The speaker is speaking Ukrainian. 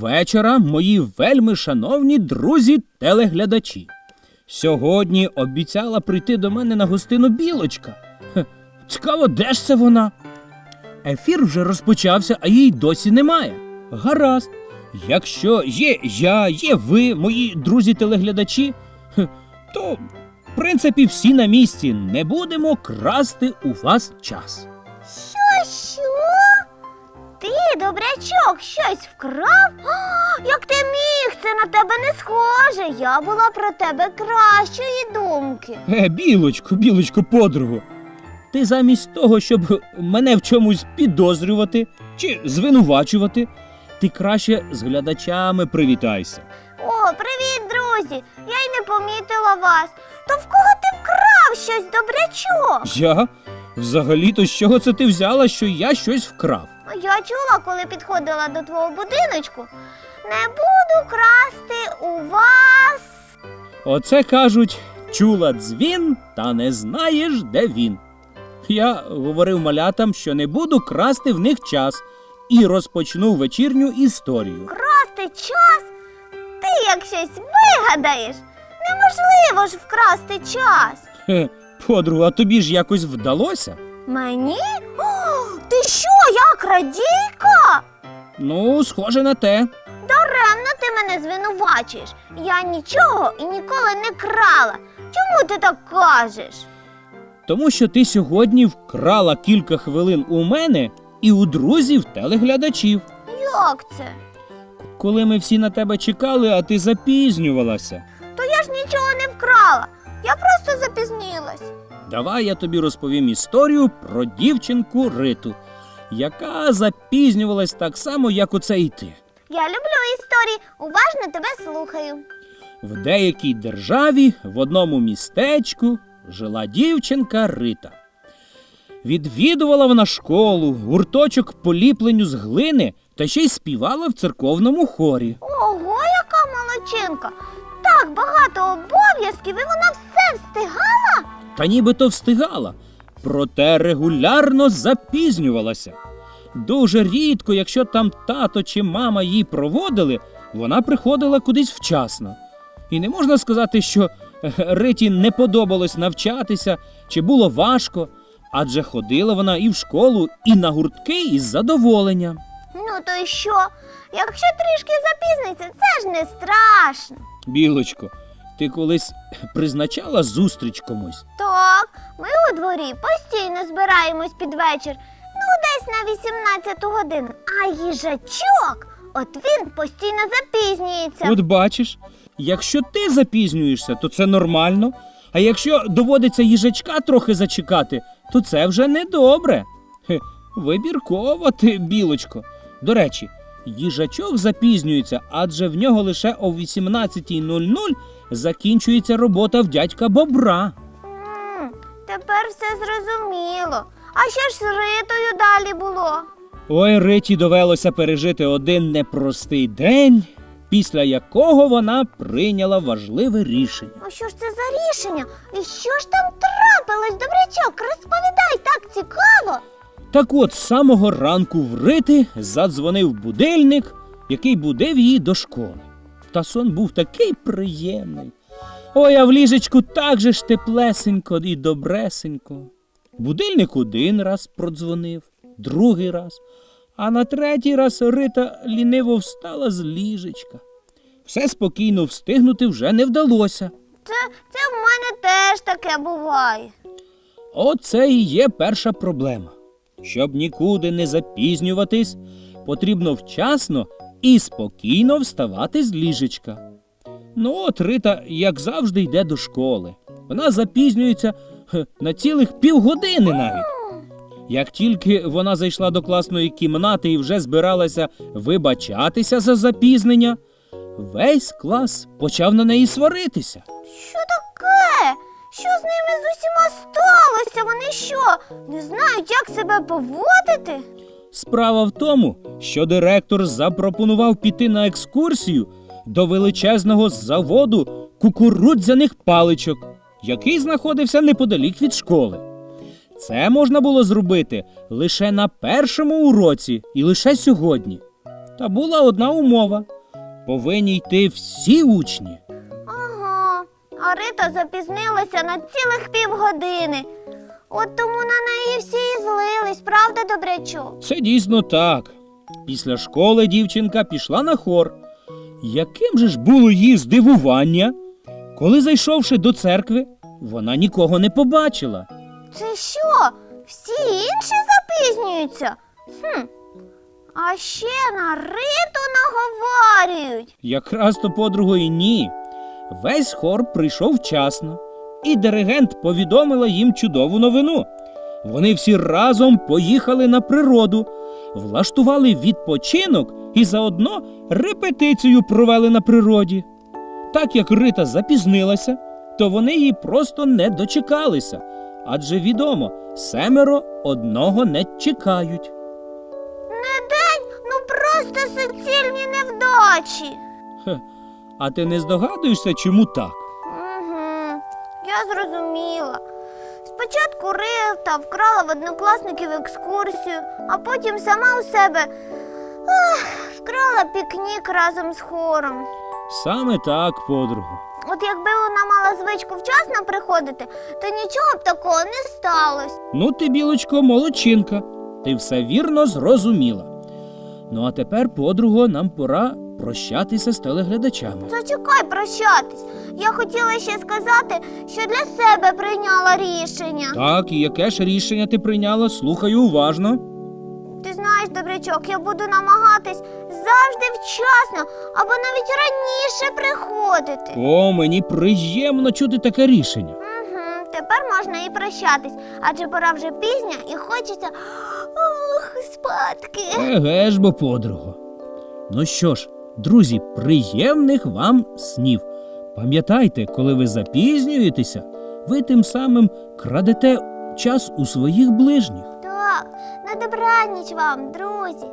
Вечора, мої вельми шановні друзі телеглядачі. Сьогодні обіцяла прийти до мене на гостину білочка. Хе, цікаво, де ж це вона? Ефір вже розпочався, а її досі немає. Гаразд. Якщо є я, є ви, мої друзі телеглядачі, то, в принципі, всі на місці. Не будемо красти у вас час. Ти, добрячок, щось вкрав? О, як ти міг? Це на тебе не схоже. Я була про тебе кращої думки. Е, білочко, білочко, подругу. Ти замість того, щоб мене в чомусь підозрювати чи звинувачувати, ти краще з глядачами привітайся. О, привіт, друзі! Я й не помітила вас. То в кого ти вкрав щось, добрячок? Я? Взагалі-то з чого це ти взяла, що я щось вкрав? Я чула, коли підходила до твого будиночку. Не буду красти у вас. Оце кажуть, чула дзвін, та не знаєш, де він. Я говорив малятам, що не буду красти в них час, і розпочну вечірню історію. Красти час? Ти як щось вигадаєш. Неможливо ж вкрасти час. Хе, подруга, тобі ж якось вдалося? Мені? О, ти що, я крадійка? Ну, схоже на те. Даремно ти мене звинувачуєш. Я нічого і ніколи не крала. Чому ти так кажеш? Тому що ти сьогодні вкрала кілька хвилин у мене і у друзів телеглядачів. Як це? Коли ми всі на тебе чекали, а ти запізнювалася. То я ж нічого не вкрала. Я просто запізнилась. Давай я тобі розповім історію про дівчинку Риту, яка запізнювалась так само, як оце і ти. Я люблю історії, уважно тебе слухаю. В деякій державі в одному містечку жила дівчинка Рита. Відвідувала вона школу, гурточок по ліпленню з глини та ще й співала в церковному хорі. Ого, яка молодчинка! Так багато обов'язків, і вона все встигала. Та нібито встигала, проте регулярно запізнювалася. Дуже рідко, якщо там тато чи мама її проводили, вона приходила кудись вчасно. І не можна сказати, що е, Риті не подобалось навчатися чи було важко, адже ходила вона і в школу, і на гуртки із задоволенням. Ну то й що? Якщо трішки запізниться, це ж не страшно. Білочко, ти колись призначала зустріч комусь? Так, ми у дворі постійно збираємось під вечір, ну десь на 18 годину. А їжачок, от він постійно запізнюється. От бачиш, якщо ти запізнюєшся, то це нормально. А якщо доводиться їжачка трохи зачекати, то це вже недобре. Хе, вибірково ти, білочко. До речі, їжачок запізнюється, адже в нього лише о 18.00 закінчується робота в дядька Бобра. М, тепер все зрозуміло. А що ж з Ритою далі було? Ой, Риті довелося пережити один непростий день, після якого вона прийняла важливе рішення. А що ж це за рішення? І що ж там трапилось, добрячок? Розповідай так цікаво. Так от, з самого ранку в Рити задзвонив будильник, який будив її до школи. Та сон був такий приємний. Ой, а в ліжечку так же ж теплесенько і добресенько. Будильник один раз продзвонив, другий раз, а на третій раз Рита ліниво встала з ліжечка. Все спокійно встигнути вже не вдалося. Це, це в мене теж таке буває. Оце і є перша проблема. Щоб нікуди не запізнюватись, потрібно вчасно і спокійно вставати з ліжечка. Ну, от Рита, як завжди, йде до школи. Вона запізнюється на цілих півгодини навіть. Як тільки вона зайшла до класної кімнати і вже збиралася вибачатися за запізнення, весь клас почав на неї сваритися. Що таке? Що з ними з усіма сталося? Вони що, не знають, як себе поводити? Справа в тому, що директор запропонував піти на екскурсію до величезного заводу кукурудзяних паличок, який знаходився неподалік від школи. Це можна було зробити лише на першому уроці і лише сьогодні. Та була одна умова повинні йти всі учні. Ага. А Рита запізнилася на цілих півгодини. От тому на неї всі і злились, правда, добрячок? Це дійсно так. Після школи дівчинка пішла на хор. Яким же ж було її здивування, коли, зайшовши до церкви, вона нікого не побачила. Це що? Всі інші запізнюються? Хм. А ще на Риту наговарюють. Якраз то подругою ні. Весь хор прийшов вчасно, і диригент повідомила їм чудову новину. Вони всі разом поїхали на природу, влаштували відпочинок і заодно репетицію провели на природі. Так як Рита запізнилася, то вони її просто не дочекалися, адже відомо, семеро одного не чекають. Не день, ну просто суцільні невдачі. Хе, а ти не здогадуєшся, чому так? Я зрозуміла. Спочатку Рита вкрала в однокласників екскурсію, а потім сама у себе ах, вкрала пікнік разом з хором. Саме так, подругу. От якби вона мала звичку вчасно приходити, то нічого б такого не сталося. Ну, ти, білочко, молодчинка. Ти все вірно зрозуміла. Ну а тепер, подруго, нам пора прощатися з телеглядачами. Зачекай прощатись. Я хотіла ще сказати, що для себе прийняла рішення. Так, і яке ж рішення ти прийняла? Слухаю уважно. Ти знаєш, добрячок, я буду намагатись завжди вчасно або навіть раніше приходити. О, мені приємно чути таке рішення. Угу, тепер можна і прощатись, адже пора вже пізня і хочеться ох, спадки. Еге ж бо, подруго. Ну що ж, друзі, приємних вам снів. Пам'ятайте, коли ви запізнюєтеся, ви тим самим крадете час у своїх ближніх. Так, на добраніч вам, друзі.